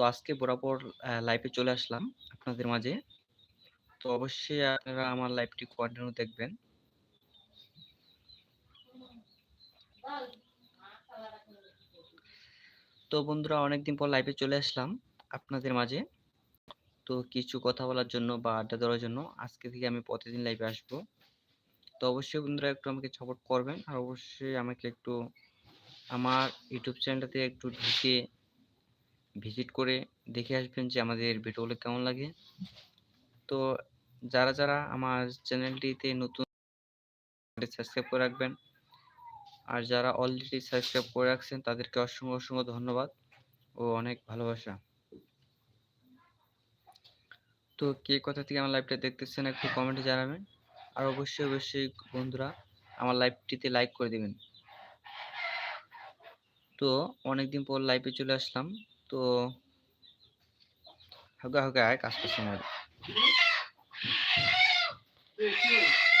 তো আজকে বরাবর লাইভে চলে আসলাম আপনাদের মাঝে। তো অবশ্যই আপনারা আমার লাইভটি কন্টিনিউ দেখবেন। তো বন্ধুরা, অনেকদিন পর লাইভে চলে আসলাম আপনাদের মাঝে। তো কিছু কথা বলার জন্য বা আড্ডা দেওয়ার জন্য আজকে থেকে আমি প্রতিদিন লাইভে আসব। তো অবশ্যই বন্ধুরা, একটু আমাকে সাপোর্ট করবেন। আর অবশ্যই আমাকে একটু আমার ইউটিউব চ্যানেলটাতে একটু ঢুকে ভিজিট করে দেখে আসবেন যে আমাদের ভিডিওগুলো কেমন লাগে। তো যারা, যারা আমার চ্যানেলটিতে নতুন সাবস্ক্রাইব করে রাখবেন। আর যারা অলরেডি সাবস্ক্রাইব করে রাখছেন তাদেরকে অসংখ্য, অসংখ্য ধন্যবাদ ও অনেক ভালোবাসা। তো কে কোথা থেকে আমার লাইভটা দেখতেছেন একটু কমেন্টে জানাবেন। আর অবশ্যই, অবশ্যই বন্ধুরা আমার লাইভটিতে লাইক করে দিবেন। তো অনেকদিন পর লাইভে চলে আসলাম। তো হালকা, হালকা কাজ করছে মোবাইল।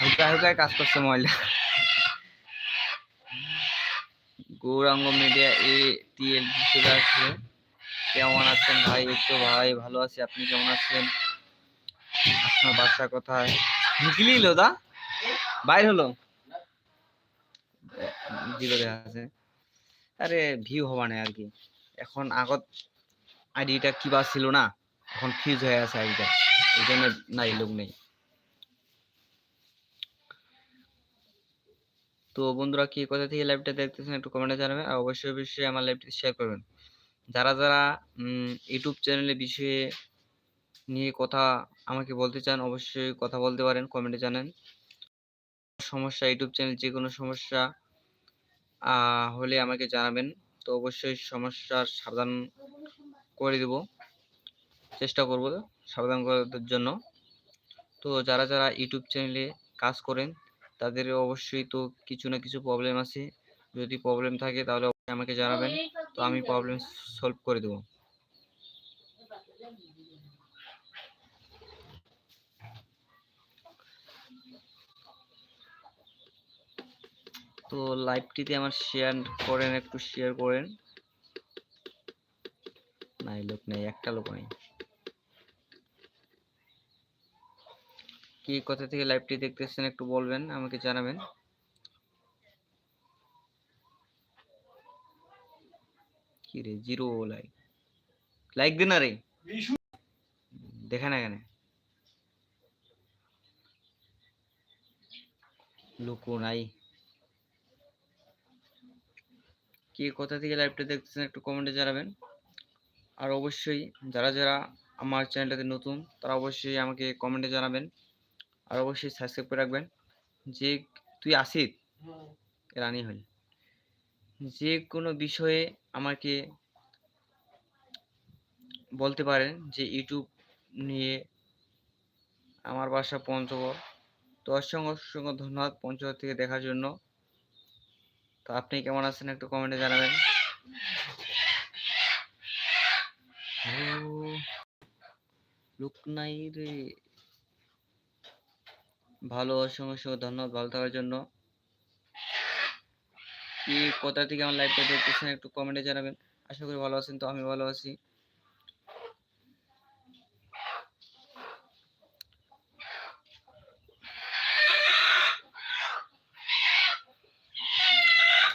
হালকা, হালকা কাজ করছে মোবাইলটা। গৌরাঙ্গ মিডিয়া এ টিএল চলে আসছে। কেমন আছেন ভাই? তো ভাই ভালো আছি। আপনি কেমন আছেন? আপনার বাসা কোথায়? হলো দা? বাইর হলো? জিরো দেখা আছে। আরে ভিউ হওয়া নাই আর কি। এখন আগত আইডিটা কিবা ছিল না? এখন ফিউজ হয়ে আছে আইডিটা। এই জন্য নাই লোক নেই। তো বন্ধুরা কি কোথা থেকে লাইভটা দেখতেছেন একটু কমেন্টে জানাবেন। আর অবশ্যই, অবশ্যই আমার লাইভটি শেয়ার করবেন। যারা, যারা ইউটিউব চ্যানেলের বিষয়ে নিয়ে কথা আমাকে বলতে চান অবশ্যই কথা বলতে পারেন কমেন্টে জানান। সমস্যা ইউটিউব চ্যানেল যেকোনো সমস্যা আ হলে আমাকে জানাবেন। তো অবশ্যই সমস্যার সমাধান করে দেব চেষ্টা করব সাবধান করার জন্য। তো যারা, যারা ইউটিউব চ্যানেলে কাজ করেন তাদের অবশ্যই তো কিছু না কিছু প্রবলেম আছে। যদি প্রবলেম থাকে তাহলে আমাকে জানাবেন। তো আমি প্রবলেম সলভ করে দেব। তো লাইভটিতে আমার শেয়ার করেন, একটু শেয়ার করেন। নাই, লোক নেই, একটা লোক নেই। কে কোথা থেকে লাইভটি দেখতেছেন একটু বলবেন, আমাকে জানাবেন। কি রে জিরো লাইক। লাইক দে না রে। দেখে না এখানে। লোকও নাই। কে কোথা থেকে লাইভটা দেখতেছেন একটু কমেন্টে জানাবেন। আর অবশ্যই যারা, যারা আমার চ্যানেলটাতে নতুন তারা অবশ্যই আমাকে কমেন্টে জানাবেন। আর অবশ্যই সাবস্ক্রাইব করে রাখবেন। যে তুই আসিত রানী হল। যে কোনো বিষয়ে আমাকে বলতে পারেন যে ইউটিউব নিয়ে আমার বাসা পঞ্চগড়। তো অসংখ্য, অসংখ্য ধন্যবাদ পঞ্চগড় থেকে দেখার জন্য। তো আপনি কেমন আছেন একটু কমেন্টে জানাবেন। লোক নাই রে। ভালো অসংখ্য ধন্যবাদ, ভালো থাকার জন্য। কি, কোথা থেকে আমার লাইভটা দেখতেছেন একটু কমেন্টে জানাবেন। আশা করি ভালো আছেন তো, আমি ভালো আছি।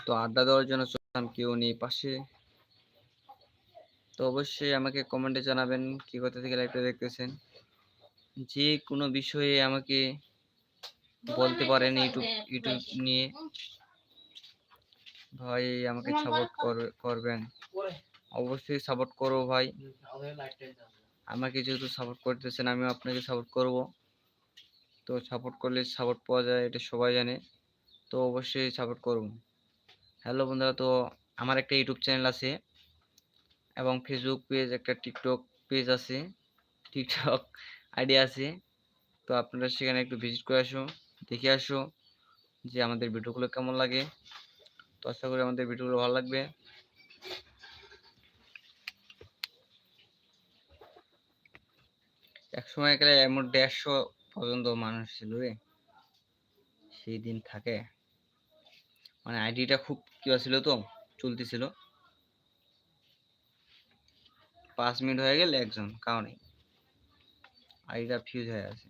তো আড্ডা দেওয়ার জন্য চললাম কেউ নেই পাশে। তো অবশ্যই আমাকে কমেন্টে জানাবেন কি কোথা থেকে লাইভটা দেখতেছেন। যে কোনো বিষয়ে আমাকে বলতে পারেন ইউটিউব ইউটিউব নিয়ে। ভাই, আমাকে সাপোর্ট কর, করবেন। অবশ্যই সাপোর্ট করব ভাই। আমাকে যেহেতু সাপোর্ট করতেছেন, আমিও আপনাকে সাপোর্ট করব। তো সাপোর্ট করলে সাপোর্ট পাওয়া যায়, এটা সবাই জানে। তো অবশ্যই সাপোর্ট করব। হ্যালো বন্ধুরা, তো আমার একটা ইউটিউব চ্যানেল আছে এবং ফেসবুক পেজ একটা টিকটক পেজ আছে টিকটক আইডি আছে। তো আপনারা সেখানে একটু ভিজিট করে আসো, দেখে আসো যে আমাদের ভিডিওগুলো কেমন লাগে। তো আশা করি আমাদের ভিডিওগুলো ভালো লাগবে। এক সময় গেলে এমন দেড়শো পর্যন্ত মানুষ ছিল রে। সেই দিন থাকে। মানে আইডিটা খুব কি ছিল তো চলতেছিল পাঁচ মিনিট হয়ে গেলে একজন কারণে আইডা ফিউজ হয়ে আছে।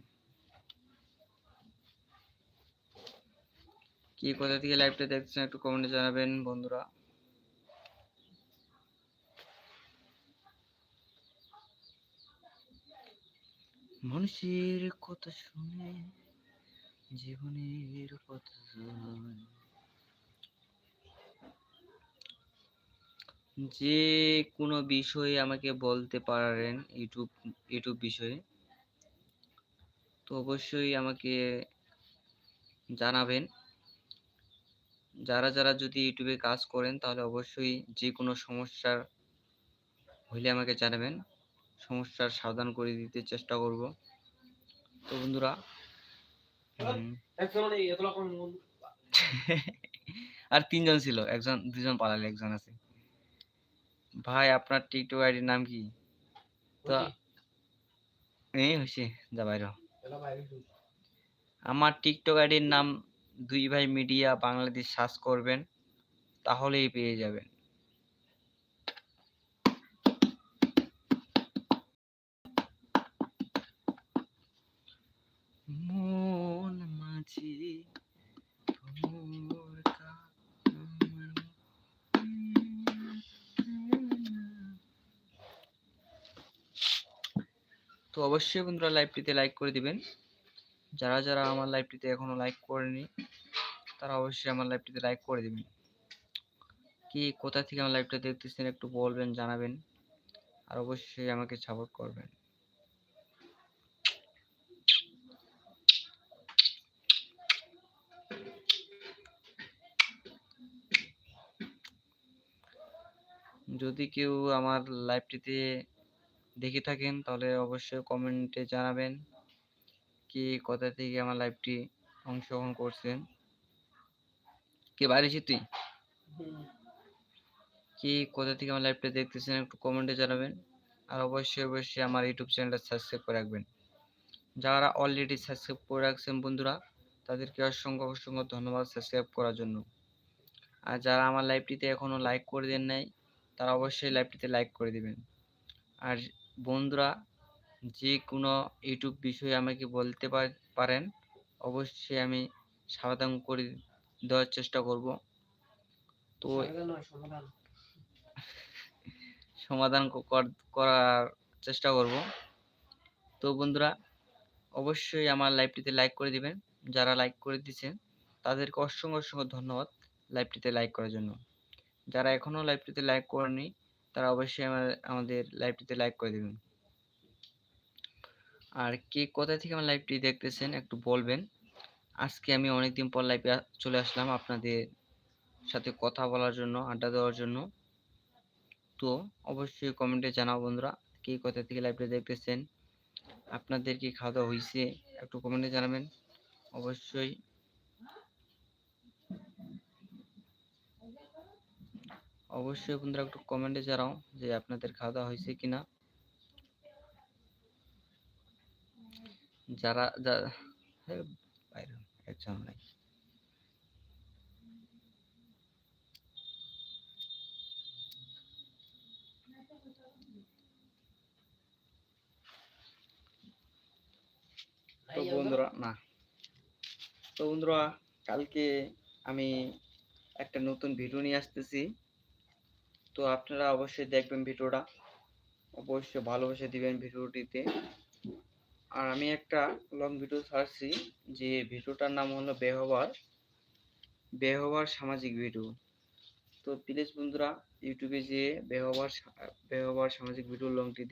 কি কোথা থেকে লাইভটা দেখছেন একটু কমেন্টে জানাবেন, বন্ধুরা। মানুষের কথা শুনে, জীবনের কথা যে কোনো বিষয়ে আমাকে বলতে পারেন ইউটিউব ইউটিউব বিষয়ে তো অবশ্যই আমাকে জানাবেন। যারা যারা যদি ইউটিউবে কাজ করেন তাহলে অবশ্যই যে কোনো সমস্যার হইলে আমাকে জানাবেন। সমস্যার সাবধান করে দিতে চেষ্টা করব। তো বন্ধুরা আর তিনজন ছিল একজন দুজন পালালে একজন আছে। ভাই আপনার টিকটক আইডির নাম কি? তো এই হয়েছে যা বাইর আমার টিকটক আইডির নাম দুই ভাই মিডিয়া বাংলাদেশ সার্চ করবেন তাহলেই পেয়ে যাবেন মন মাঝি ভোর কা- তো অবশ্যই বন্ধুরা লাইভটিতে লাইক করে দিবেন। যারা যারা আমার লাইভটিতে এখনও লাইক করেনি, তারা অবশ্যই আমার লাইভটিতে লাইক করে দিবেন। কি কোথা থেকে আমার লাইভটা দেখতেছেন একটু বলবেন, জানাবেন। আর অবশ্যই আমাকে সাপোর্ট করবেন। যদি কেউ আমার লাইভটিতে দেখে থাকেন, তাহলে অবশ্যই কমেন্টে জানাবেন কি কোথা থেকে আমার লাইভটি অংশগ্রহণ করছেন। কে বাইরেছি তুই? কি কোথা থেকে আমার লাইভটা দেখতেছেন একটু কমেন্টে জানাবেন। আর অবশ্যই অবশ্যই আমার ইউটিউব চ্যানেলটা সাবস্ক্রাইব করে রাখবেন। যারা অলরেডি সাবস্ক্রাইব করে রাখছেন বন্ধুরা, তাদেরকে অসংখ্য অসংখ্য ধন্যবাদ সাবস্ক্রাইব করার জন্য। আর যারা আমার লাইভটিতে এখনও লাইক করে দেন নাই, তারা অবশ্যই লাইভটিতে লাইক করে দিবেন। আর বন্ধুরা যে কোনো ইউটিউব বিষয়ে আমাকে বলতে পার- পারেন অবশ্যই আমি সমাধান করে দেওয়ার চেষ্টা করব। তো সমাধান কর- করার চেষ্টা করব। তো বন্ধুরা অবশ্যই আমার লাইভটিতে লাইক করে দিবেন। যারা লাইক করে দিয়েছেন তাদেরকে অসংখ্য অসংখ্য ধন্যবাদ লাইভটিতে লাইক করার জন্য। যারা এখনও লাইভটিতে লাইক করেনি তারা অবশ্যই আমাদের লাইভটিতে লাইক করে দেবেন। আর কে কোথা থেকে আমার লাইভটি দেখতেছেন একটু বলবেন। আজকে আমি অনেকদিন পর লাইভে চলে আসলাম আপনাদের সাথে কথা বলার জন্য, আড্ডা দেওয়ার জন্য। তো অবশ্যই কমেন্টে জানাও বন্ধুরা, কে কোথা থেকে লাইভটা দেখতেছেন, আপনাদের কি খাওয়া দাওয়া হয়েছে একটু কমেন্টে জানাবেন। অবশ্যই অবশ্যই বন্ধুরা একটু কমেন্টে জানাও যে আপনাদের খাওয়া দাওয়া হয়েছে কিনা। যারা একজন নাই। তো বন্ধুরা না। তো বন্ধুরা কালকে আমি একটা নতুন ভিডিও নিয়ে আসতেছি। তো আপনারা অবশ্যই দেখবেন ভিডিওটা। অবশ্যই ভালোবেসে দিবেন ভিডিওটিতে। আর আমি একটা লং ভিডিও ছাড়ছি, যে ভিডিওটার নাম হলো বেহবার। বেহবার সামাজিক ভিডিও তো প্লিজ বন্ধুরা ইউটিউবে যে বেহবার বেহবার সামাজিক ভিডিও লংটি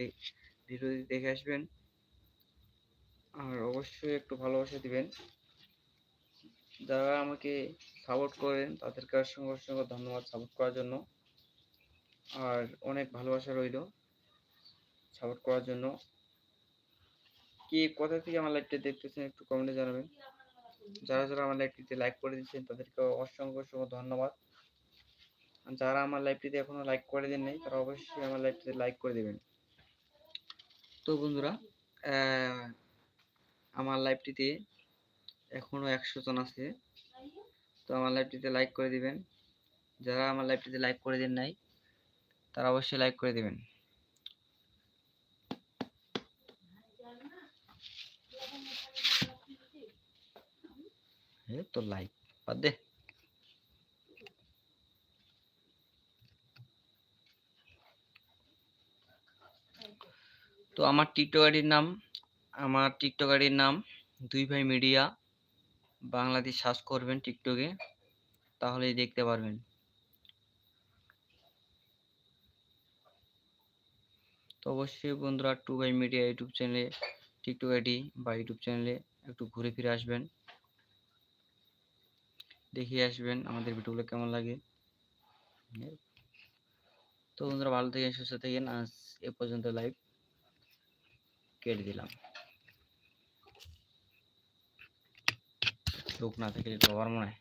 ভিডিওটি দেখে আসবেন। আর অবশ্যই একটু ভালোবাসা দিবেন। যারা আমাকে সাপোর্ট করেন, তাদেরকে অসংখ্য অসংখ্য ধন্যবাদ সাপোর্ট করার জন্য। আর অনেক ভালোবাসা রইল সাপোর্ট করার জন্য। কি কোথা থেকে আমার লাইভটা দেখতেছেন একটু কমেন্টে জানাবেন। যারা যারা আমার লাইভটিতে লাইক করে দিচ্ছেন তাদেরকে অসংখ্য অসংখ্য ধন্যবাদ। যারা আমার লাইভটিতে এখনও লাইক করে দেন নাই, তারা অবশ্যই আমার লাইভটিতে লাইক করে দেবেন। তো বন্ধুরা আমার লাইভটিতে এখনও একশো জন আছে। তো আমার লাইভটিতে লাইক করে দিবেন। যারা আমার লাইভটিতে লাইক করে দেন নাই তারা অবশ্যই লাইক করে দেবেন। তো লাইক বাদ দে। তো আমার টিকটক আইডির নাম, আমার টিকটক আইডির নাম দুই ভাই মিডিয়া, বাংলাদেশ সার্চ করবেন টিকটকে, তাহলেই দেখতে পারবেন। অবশ্যই বন্ধুরা টু বাই মিডিয়া ইউটিউব চ্যানেলে টিকটক আইডি বা ইউটিউব চ্যানেলে একটু ঘুরে ফিরে আসবেন। দেখিয়ে আসবেন আমাদের ভিডিওগুলো কেমন লাগে। তো বন্ধুরা ভালো থেকে সুস্থ থাকেন। আজ এ পর্যন্ত লাইভ কেটে দিলাম। লোক না থাকলে আমার মনে হয়।